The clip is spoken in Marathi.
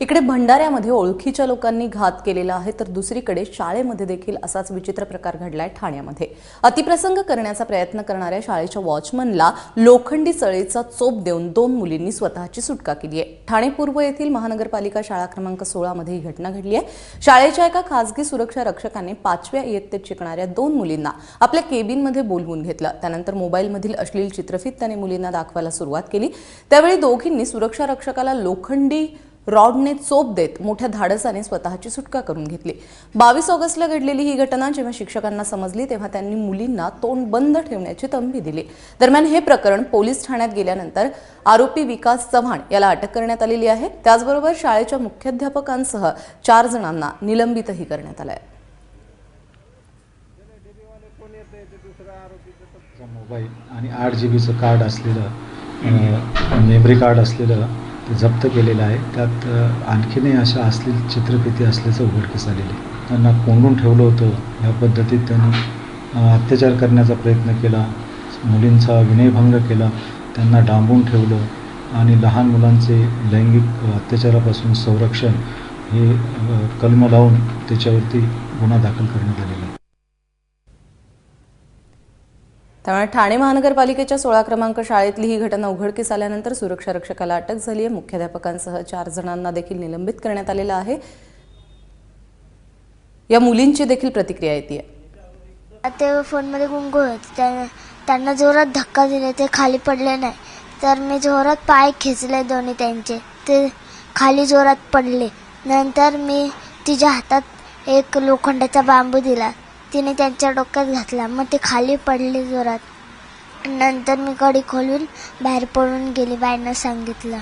इकडे भंडाऱ्यामध्ये ओळखीच्या लोकांनी घात केलेला आहे तर दुसरीकडे शाळेमध्ये देखील असाच विचित्र प्रकार घडलाय ठाण्यामध्ये. अतिप्रसंग करण्याचा प्रयत्न करणाऱ्या शाळेच्या वॉचमनला लोखंडी चळीचा चोप देऊन दोन मुलींनी स्वतःची सुटका केली आहे. ठाणे पूर्व येथील महानगरपालिका शाळा क्रमांक सोळामध्ये ही घटना घडली आहे. शाळेच्या एका खासगी सुरक्षा रक्षकाने पाचव्या इयत्तेत शिकणाऱ्या दोन मुलींना आपल्या केबिनमध्ये बोलवून घेतलं. त्यानंतर मोबाईलमधील अश्लील चित्रफित त्याने मुलींना दाखवायला सुरुवात केली. त्यावेळी दोघींनी सुरक्षा रक्षकाला लोखंडी रॉडने चोप देत मोठ्या धाडसाने स्वतःची सुटका करून घेतली. बावीस ऑगस्टला घडलेली ही घटना जेव्हा शिक्षकांना समजली तेव्हा त्यांनी मुलींना तोंड बंद ठेवण्याची तंबी दिली. दरम्यान हे प्रकरण पोलीस ठाण्यात गेल्यानंतर आरोपी विकास चव्हाण याला अटक करण्यात आलेली आहे. त्याचबरोबर शाळेच्या मुख्याध्यापकांसह चार जणांना निलंबितही करण्यात आलं आहे मोबाईल आणि आठ जी बीचं कार्ड असलेलं मेमरी कार्ड असलेलं जप्त केलेलं आहे. त्यात आणखीनही अशा असलेली चित्रफिती असल्याचं उघडकीस आलेलं आहे. त्यांना कोंडून ठेवलं होतं. या पद्धतीत त्यांनी अत्याचार करण्याचा प्रयत्न केला. मुलींचा विनयभंग केला. त्यांना डांबून ठेवलं. आणि लहान मुलांचे लैंगिक अत्याचारापासून संरक्षण हे कलम लावून त्याच्यावरती गुन्हा दाखल करण्यात आलेला आहे त्यामुळे ठाणे महानगरपालिकेच्या सोळा क्रमांक शाळेतली ही घटना उघडकीस आल्यानंतर सुरक्षा रक्षकाला अटक झाली आहे. मुख्याध्यापकांसह चार जणांना देखील निलंबित करण्यात आलेलं आहे. या मुलींची देखील प्रतिक्रिया येते ते फोनमध्ये गुंग होते. त्या त्यांना जोरात धक्का दिले. ते खाली पडले नाही. तर मी जोरात पाय खेचले दोन्ही त्यांचे. ते खाली जोरात पडले. नंतर मी तिच्या हातात एक लोखंडाचा बांबू दिला. तिने त्यांच्या डोक्यात घातला. मग ते खाली पडले जोरात. नंतर मी कडी खोलून बाहेर पडून गेली बाईनं सांगितलं.